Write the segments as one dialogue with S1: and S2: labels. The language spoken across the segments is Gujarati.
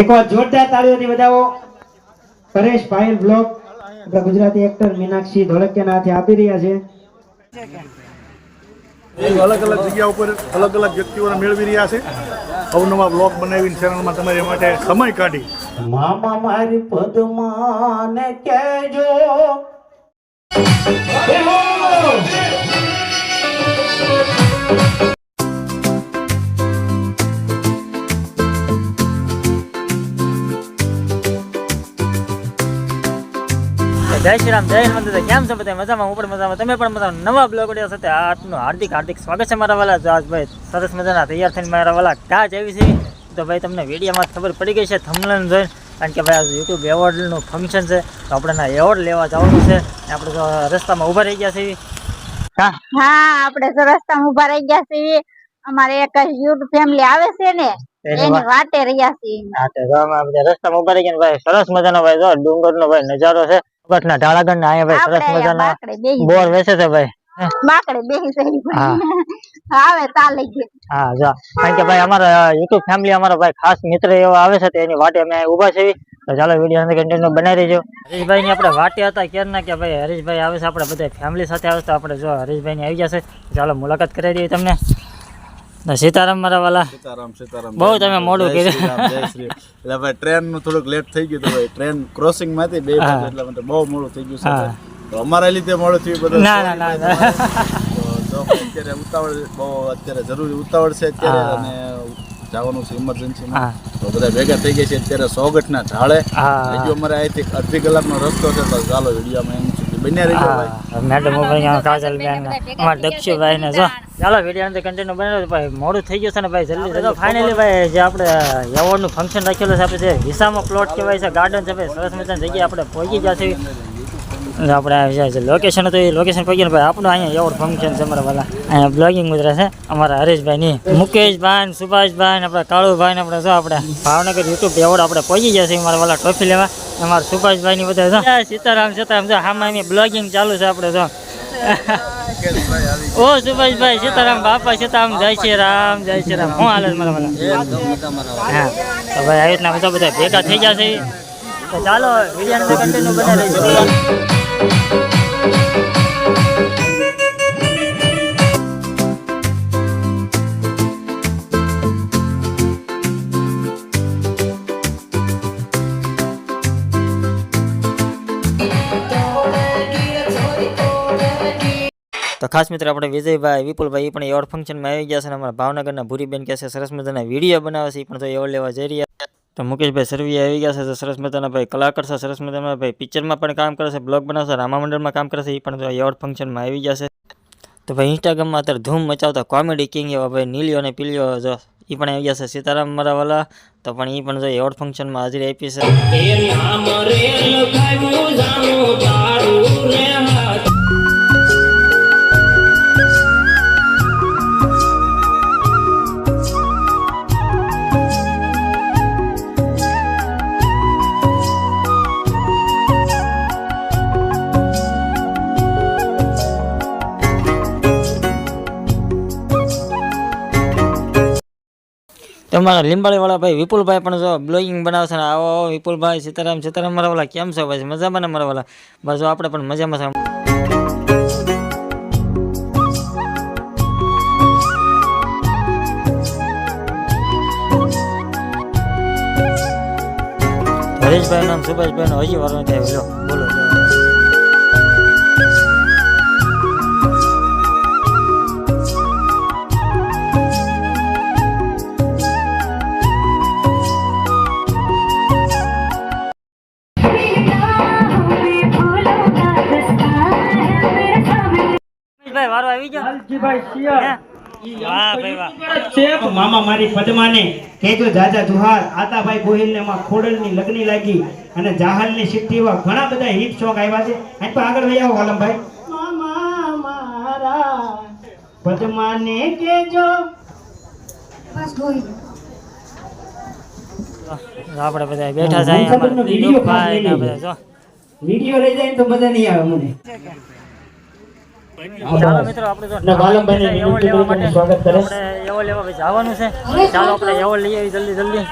S1: એકવાર જોરદાર તાળીઓથી બજાવો પરેશ પાયલ બ્લોગ આપણા ગુજરાતી એક્ટર મીનાક્ષી ધોળકિયાના હાથે આપી રહ્યા છે.
S2: અલગ અલગ જગ્યા ઉપર અલગ અલગ વ્યક્તિઓને મેળવી રહ્યા છે. અવનવા બ્લોગ બનાવીને ચેનલમાં તમારી માટે સમય કાઢી.
S1: મામા મારી પદમાને કહેજો.
S3: જય શ્રી રામ જય હનુમાન કેમ છો બધા? મજામાં? હું પણ મજામાં. તમે પણ મજામાં? નવા બ્લોગ વીડિયો સાથે આપનું હાર્દિક હાર્દિક સ્વાગત છે મારા વાલા જહાજભાઈ. સરસ મજાના તૈયાર થઈને મારા વાલા કાચ આવી છે. તો ભાઈ તમને વિડીયોમાં ખબર પડી ગઈ છે થમલન જોઈને. કારણ કે ભાઈ આ યુટ્યુબ એવોર્ડનું ફંક્શન છે. તો આપણે એવોર્ડ લેવા જવાનું છે. આપણે રસ્તામાં ઊભા રહી ગયા છીએ. હા?
S4: આપણે તો રસ્તામાં ઊભા રહી ગયા છીએ. અમારે એક યુટ્યુબ ફેમિલી આવે છે ને
S3: એની
S4: વાટે રહ્યા છીએ.
S3: હા તો રસ્તામાં ઊભા રહી ગયા ભાઈ સરસ મજાનો ભાઈ જો ડુંગરનો ભાઈ નજારો છે. પગથના ઢાળાગઢના અહીંયા ભાઈ સરસ મજાના બોર વેચે છે ભાઈ.
S4: બાકડે બેહી જઈ આવે ચાલે છે
S3: હા જો. કારણ કે ભાઈ અમારા યુટ્યુબ ફેમિલી અમારો ભાઈ ખાસ મિત્ર એવો આવે છે તો એની વાટે અમે ઊભા છીએ. તો ચાલો વીડિયો અંદર કન્ટિન્યુ બનાવી રહેજો હરીશભાઈ ની આપણે વાટે હતા ક્યારના કે ભાઈ હરીશભાઈ આવે છે આપણે બધા ફેમિલી સાથે આવે છે તો આપણે જો હરીશભાઈ ની આવી જશે ચાલો મુલાકાત કરાવી દઈએ તમને. સીતારામ મારા વાલા.
S2: સીતારામ સીતારામ.
S3: બહુ તમે મોડું.
S2: જય શ્રી એટલે ભાઈ ટ્રેનનું થોડુંક લેટ થઈ ગયું ભાઈ ટ્રેન ક્રોસિંગમાંથી બે એટલે મને બહુ મોડું થઈ ગયું છે. તો અમારા લીધે મોડું થયું બધું.
S3: ના ના ના
S2: અત્યારે ઉતાવળ બહુ અત્યારે જરૂરી ઉતાવળ છે અત્યારે અને જવાનું છે ઇમરજન્સીમાં તો બધા ભેગા થઈ ગયા છે અત્યારે સોગઠના ઢાળે.
S3: હા.
S2: હજુ અમારે અહીંથી અડધી કલાકનો રસ્તો છે તો ચાલો વિડીયોમાં એમ સુધી બન્યા રહીજો ભાઈ.
S3: મેડમ ભાઈ કાજલ બેન અમારા દક્ષુભાઈ ને જો. ચાલો વીડિયો અંદર કન્ટેન્ટ બનાવ્યો ભાઈ મોડું થઈ ગયું છે ને ભાઈ જલ્દી તો ફાઇનલી ભાઈ જે આપણે એવોર્ડનું ફંક્શન રાખેલું છે આપણે જે વિસામાં પ્લોટ કહેવાય છે ગાર્ડન છે ભાઈ સરસ મજાની જગ્યાએ આપણે પહોંચી ગયા છે આપણે લોકેશન હતું એ લોકેશન પહોંચી ભાઈ આપણું અહીંયા એવોર્ડ ફંક્શન છે અમારા વાલા. અહીંયા બ્લોગિંગ મુદ્રા છે અમારા હરેશભાઈની. મુકેશભાઈ ને સુભાષભાઈ ને આપણે કાળુભાઈ ને આપણે જો આપણે ભાવનગર યુટ્યુબ એવોર્ડ આપણે પહોંચી ગયા છે અમારા વાલા ટ્રોફી લેવા. અમારા સુભાષભાઈની બધા જો. સીતારામ સીતારામ જો હામાં બ્લોગિંગ ચાલુ છે આપણે જો. ઓ સુભાષભાઈ સીતારામ બાપા સીતારામ જય શ્રી રામ જય શ્રી રામ. હું હાલત મારા વાલા હા. તો ભાઈ આવી રીતના બધા બધા ભેગા થઈ ગયા છે. તો ચાલો વીડિયો કન્ટિન્યુ બનાવી લઈશું તો ખાસ મિત્ર આપણે વિજયભાઈ, વિપુલભાઈ એ પણ એવોર્ડ ફંક્શનમાં આવી ગયા છે અને અમારા ભાવનગરના ભૂરીબેન કહે છે, સરસ મજાના વીડિયો બનાવે છે. એ પણ તો એવોર્ડ લેવા જઈ રહ્યા તો મુકેશભાઈ સરવી આવી ગયા છે, તો સરસ મજાના ભાઈ કલાકાર છે, સરસ મજાના ભાઈ પિક્ચરમાં પણ કામ કરે છે બ્લોગ બનાવે છે રામા મંડળમાં કામ કરે છે. એ પણ તો એવોર્ડ ફંક્શનમાં આવી ગયા છે. તો ભાઈ ઇન્સ્ટાગ્રામમાં અત્યારે ધૂમ મચાવતા કોમેડી કિંગ એવા ભાઈ નીલિયો અને પીલિયો જો એ પણ આવી ગયા છે, સીતારામ મારા વાલા. તો પણ એ પણ જો એવોર્ડ ફંક્શનમાં હાજરી આપી છે. તમારા લીંબાળીવાળા ભાઈ વિપુલભાઈ પણ જો બ્લોગિંગ બનાવશે ને આવો વિપુલભાઈ, સીતારામ સીતારામ મારા કેમ છો ભાઈ? મજામાં ને મારા બસ આપણે પણ મજામાં છે. હરેશભાઈ નામ સુભાષભાઈ નો હજી વાર નથી બોલો. આવી
S1: શિયાળ.
S3: વાહ ભાઈ વાહ.
S1: છે? મામા મારી પદ્માને કેજો જાજા જુહાર આતાભાઈ ગોહિલમાં ખોડલની લગ્ની લાગી અને જાહલની સિટ્ટી ઘણા બધા હિટ સોંગ આવ્યા છે. અહીં તો આગળ વહી આવો વાલમભાઈ. મામા મારા પદ્માને કેજો
S3: આપણે બધા બેઠા છે અહીંયા
S1: ખબરનો
S3: અમારા
S1: વીડિયો ખાસ
S3: દીપકભાઈ ને
S1: લઈ
S3: બધા જો.
S1: વીડિયો લઈ જાય તો મજા નહીં આવે મને
S3: ચાલો મિત્રો આપણે જો એવો લેવા માટે આપણે એવો લેવા ભાઈ જવાનું છે. ચાલો આપણે એવો લઈ આવી જલ્દી જલ્દી.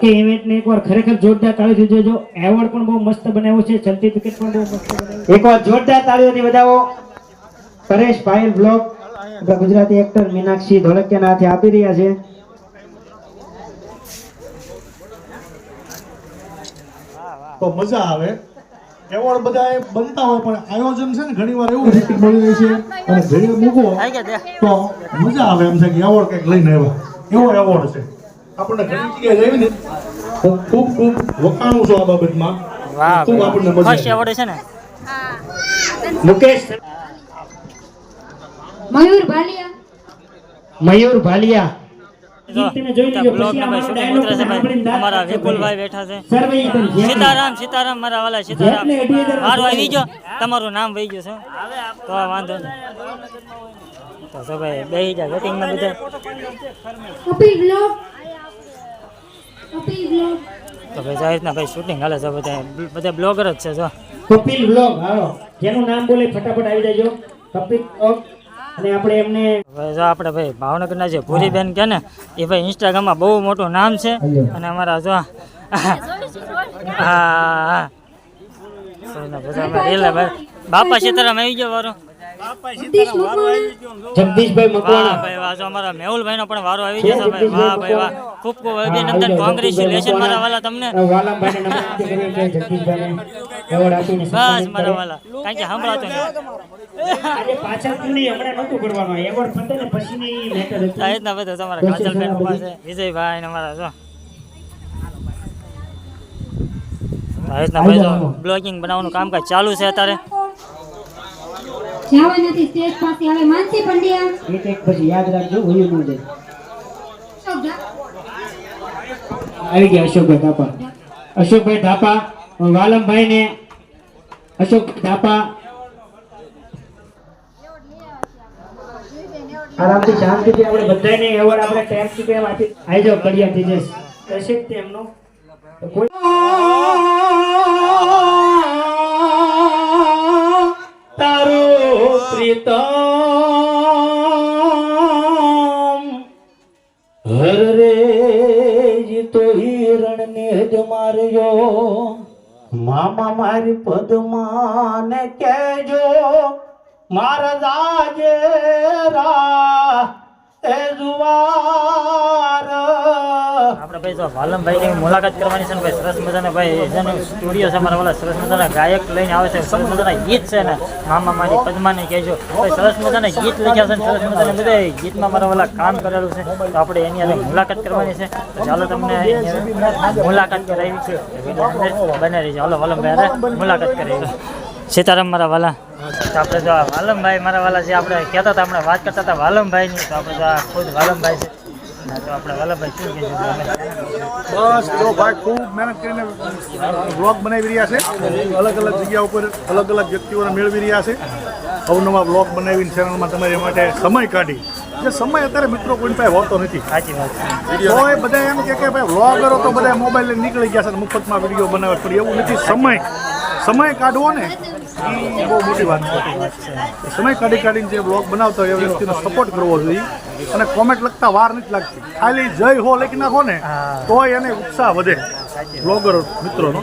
S1: કે ઇવેન્ટને એકવાર ખરેખર જોરદાર તાળીઓથી જોજો. એવોર્ડ પણ બહુ મસ્ત બનાવ્યો છે. સર્ટિફિકેટ પણ બહુ મસ્ત બનાવ્યું એકવાર જોરદાર તાળીઓથી વધાવો. પરેશ પાયલ બ્લોગ ગુજરાતી એક્ટર મીનાક્ષી ધોળકિયાના હાથે આપી રહ્યા છે.
S2: તો મજા આવે. એવોર્ડ બધા બનતા હોય પણ આયોજન છે ને ઘણી વાર એવું રીતે મળી જાય છે. અને ઘરે મૂકો તો મજા આવે એમ છે કે એવોર્ડ કંઈક લઈને આવ્યા. એવો એવોર્ડ છે. આપણને ઘણી જગ્યાએ જઈને ને ખૂબ ખૂબ વખાણું છું આ બાબતમાં. ખૂબ આપણને મજા આવે.
S3: છે ને?
S1: મુકેશ.
S5: મયુર ભાલિયા.
S1: મયુર ભાલિયા.
S3: અમારા વિપુલભાઈ બેઠા છે. સીતારામ સીતારામ મારા વાલા સીતારામ. મારું આવી ગયો તમારું નામ વહી ગયું છે. તો વાંધો નહીં. તો તો ભાઈ બેસી જાય વેટિંગમાં બધા.
S5: કપિલ બ્લોગ કપિલ બ્લોગ
S3: તો ભાઈ જાહેર ના ભાઈ શૂટિંગ હાલે છે બધા. બધા બ્લોગર જ છે જો.
S1: કપિલ બ્લોગ હાલો. જેનું નામ બોલે ફટાફટ આવી જાજો. કપિલ બ્લોગ અને આપણે એમને
S3: જો આપણે ભાઈ ભાવનગરના જે ભૂરીબેન કે ને, એ ભાઈ ઇન્સ્ટાગ્રામમાં બહુ મોટું નામ છે. અને અમારા જો હા હા. બાપા સીતારામ આવી ગયો વારો.
S1: જગદીશભાઈ મકવાણા.
S3: ભાઈ વાહ જો અમારા મેહુલભાઈ નો પણ વારો આવી જશે ભાઈ. વાહ ભાઈ વાહ. ખૂબ ખૂબ અભિનંદન. કોંગ્રેચ્યુલેશન મારા વાલા તમને. બસ મારા વાલા. કારણ કે સંભળાતું નહીં.
S1: પાછળથી નહીં, હમણાં નહોતું કરવાનું. એવોર્ડ પતે ને પછીની મેટર હતી.
S3: આ રીતના બધા. તમારા કાજલબેન ઊભા વિજયભાઈ ને અમારા જો. ભાઈ બ્લોગિંગ બનાવવાનું કામકાજ ચાલુ છે અત્યારે.
S5: જવા નથી સ્ટેજ પાસે હવે માનસી પંડ્યા.
S1: એક એક પછી યાદ રાખજો ભૂલ્યું ન જાય આવી ગયા અશોકભાઈ ધાપા. અશોકભાઈ ધાપા વાલમભાઈ ને અશોક ધાપા. આરામથી શાંતિથી આપણે બધાને એવોર્ડ આપણે ટાઈમથી કેમ આપી આવી કડિયા તેજસ કશે તેમનો. કોઈ પ્રીતમ, હર રે ઈ તો હિરણ ને જ માર્યો. મામા મારી પદમાને કેજો મારા દાજે રા એ જુવાર
S3: આપણે ભાઈ જો વાલમભાઈ ની મુલાકાત કરવાની છે ને ભાઈ સરસ મજાના ભાઈ જેનો સ્ટુડિયો છે મારા વાળા, સરસ મજાના ગાયક લઈને આવે છે, સરસ મજાના ગીત છે ને મામા મારી પદ્માને કહેજો ભાઈ સરસ મજાના ગીત લખ્યા છે ને સરસ મજાના બધા ગીતમાં મારા વાળા કામ કરેલું છે. તો આપણે એની અંદર મુલાકાત કરવાની છે. તો ચાલો તમને મુલાકાત કરાવી છે. બને રહી છે. હાલો વાલમભાઈ મુલાકાત કરાવી સીતારામ મારા વાલા. તો આપણે જો વાલમભાઈ મારા વાલા જે આપણે કહેતા હતા, આપણે વાત કરતા હતા વાલમભાઈની, તો આપણે જો ખુદ વાલમભાઈ છે.
S2: બસ જો ભાઈ ખૂબ મહેનત કરીને બ્લોગ બનાવી રહ્યા છે. અલગ અલગ જગ્યા ઉપર અલગ અલગ વ્યક્તિઓને મેળવી રહ્યા છે. અવનવા બ્લોગ બનાવીને ચેનલમાં તમારી માટે સમય કાઢી. જે સમય અત્યારે મિત્રો કોઈ પાસે હોતો નથી.
S3: સાચી વાત
S2: એ બધા એમ કે ભાઈ વ્લોગરો તો બધા મોબાઈલ નીકળી ગયા છે મફતમાં વીડિયો બનાવે. પણ એવું નથી. સમય. સમય કાઢવો ને. એ બહુ મોટી વાત છે સમય કાઢી કાઢીને જે બ્લોગ બનાવતો હોય એ વ્યક્તિનો સપોર્ટ કરવો જોઈએ. અને કોમેન્ટ લખતા વાર નથી લાગતી. ખાલી જય હો લખી નાખો ને તોય એને ઉત્સાહ વધે. બ્લોગર મિત્રોનો.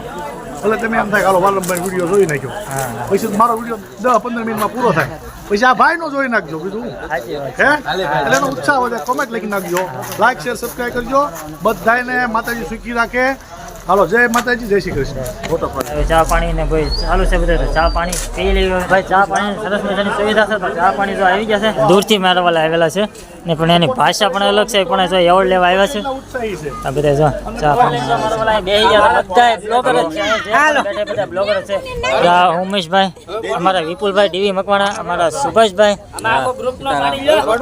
S2: એટલે તમે એમ થાય હાલો વાલમભાઈ વીડિયો જોઈ નાખ્યો. પછી મારો વીડિયો દસ પંદર મિનિટમાં પૂરો થાય. પછી આ ભાઈનો જોઈ નાખજો. બીજું હે? એટલે એનો ઉત્સાહ વધે. કોમેન્ટ લખી નાખજો. લાઈક શેર સબસ્ક્રાઈબ કરજો. બધાને માતાજી સુખી રાખે. હાલો, જય માતાજી, જય શ્રી કૃષ્ણ. ફોટો પાડ.
S3: ચા પાણી ને ભાઈ ચાલુ છે બધું ચા પાણી પી લેવું ભાઈ ચા પાણી સરસ મજાની સુવિધા છે, તો ચા પાણી જો આવી ગયા છે. દૂરથી મેળવવા આવેલા છે. ને પણ એની ભાષા પણ અલગ છે પણ જો એવોર્ડ લેવા આવ્યા છે. આ બધા જો ચા બધા બ્લોગર છે બધા બ્લોગર છે. ઉમેશભાઈ અમારા વિપુલભાઈ ડીવી મકવાણા અમારા સુભાષભાઈ.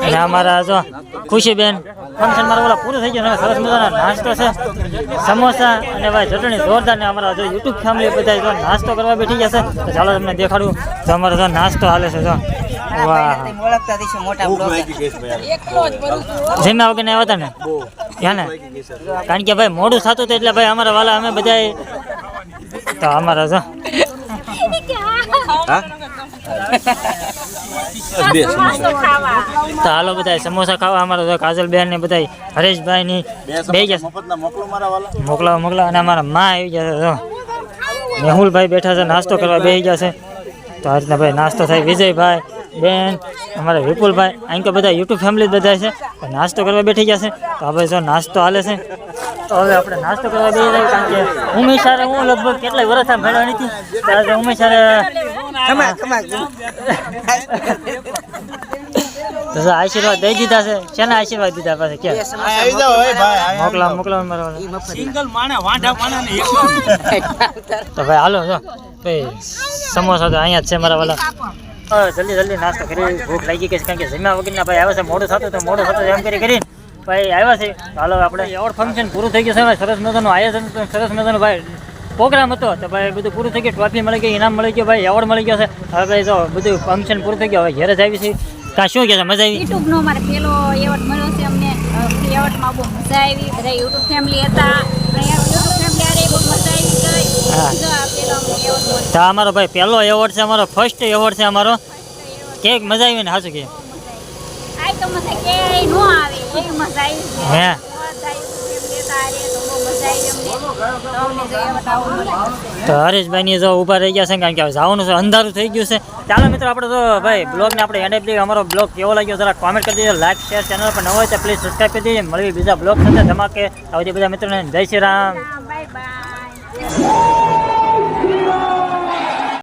S3: અને અમારા જો ખુશીબેન. ફંક્શન મારા ઓલા પૂરું થઈ ગયું સરસ મજાનો નાસ્તો છે. સમોસા અને ભાઈ ચટણી જોરદાર ને અમારા જો યુટ્યુબ ફેમિલી બધા જો નાસ્તો કરવા બેઠી જશે તો ચાલો તમને દેખાડું. તો અમારો જો નાસ્તો હાલે છે જો. જમ્યા વગર આવ્યા હતા ને? ત્યાં ને કારણ કે ભાઈ મોડું થતું હતું એટલે ભાઈ અમારા વાલા અમે બધા તો અમારા જો. તો હાલો બધા સમોસા ખાવા અમારા તો કાજલબેન ને બધા હરેશભાઈ ની બે ગયા મોકલાવો મોકલાવો અને અમારા માં આવી ગયા છે જો. મેહુલભાઈ બેઠા છે નાસ્તો કરવા બે ગયા છે. તો આ રીતના ભાઈ નાસ્તો થાય. વિજયભાઈ બેન અમારા વિપુલભાઈ અહીં તો બધા યુટ્યુબ ફેમિલી બધા છે નાસ્તો કરવા બેઠી ગયા છે. તો હવે જો નાસ્તો હાલે છે. તો હવે આપણે નાસ્તો કરવા બેસી જાય કારણ કે ઉમેશ સારે હું લગભગ કેટલાય વર્ષ આ મેળવા નથી ત્યારે ઉમેશ સારે તો આશીર્વાદ દઈ દીધા છે. શેના આશીર્વાદ દીધા પાસે કે મોકલા મોકલા મારા તો ભાઈ હાલો જો. ભાઈ સમોસા તો અહીંયા જ છે મારા વાલા જલ્દી જલ્દી નાસ્તો કરી. ભૂખ લાગી ગઈ છે કારણ કે જમ્યા વગરના ભાઈ આવે છે. મોડું થતું તો મોડું થતું એમ કરી કરીને ભાઈ આવ્યા છે. હાલો આપણે એવોર્ડ ફંક્શન પૂરું થઈ ગયું છે સરસ મજાનું આયોજન સરસ મજાનું ભાઈ પ્રોગ્રામ હતો. તો ભાઈ બધું પૂરું થઈ ગયું ટ્રોફી મળી ગઈ ઇનામ મળી ગયું ભાઈ એવોર્ડ મળી ગયો છે. હવે ભાઈ જો બધું ફંક્શન પૂરું થઈ ગયું હવે ઘરે જ આવી છે કાં શું કહે છે મજા આવી?
S4: યુટ્યુબનો મારે પહેલો એવોર્ડ મળ્યો છે અમને. એવોર્ડમાં બહુ મજા આવી. બધા યુટ્યુબ ફેમિલી હતા યુટ્યુબ ફેમિલી આરે બહુ મજા આવી
S3: હા.
S4: ગઈ જો આ પેલો અમને એવોર્ડ મળ્યો
S3: તો આ અમારો ભાઈ પહેલો એવોર્ડ છે, અમારો ફર્સ્ટ એવોર્ડ છે અમારો. કેક મજા આવી ને સાચું કે?
S4: આ તો મને કે નો આવે એવી મજા આવી છે.
S3: હે?
S4: બધા YouTube family હતા આરે તો બહુ મજા આવી અમને તો અમને જો એવોર્ડ આવો મળ્યો
S3: તો હરેશભાઈ ની જો ઊભા રહી ગયા છે, કારણ કે હવે જવાનું છે, અંધારું થઈ ગયું છે. ચાલો મિત્રો, આપણે તો ભાઈ બ્લોગને આપણે એન્ડ આપી દઈએ. અમારો બ્લોગ કેવો લાગ્યો જરા કોમેન્ટ કરી દેજો લાઈક શેર ચેનલ પર ન હોય તો પ્લીઝ સબસ્ક્રાઈબ કરી દેજો. મળવી બીજા બ્લોગ સાથે ધમાકે. આવતી બધા મિત્રોને. જય શ્રી રામ.
S4: Bye bye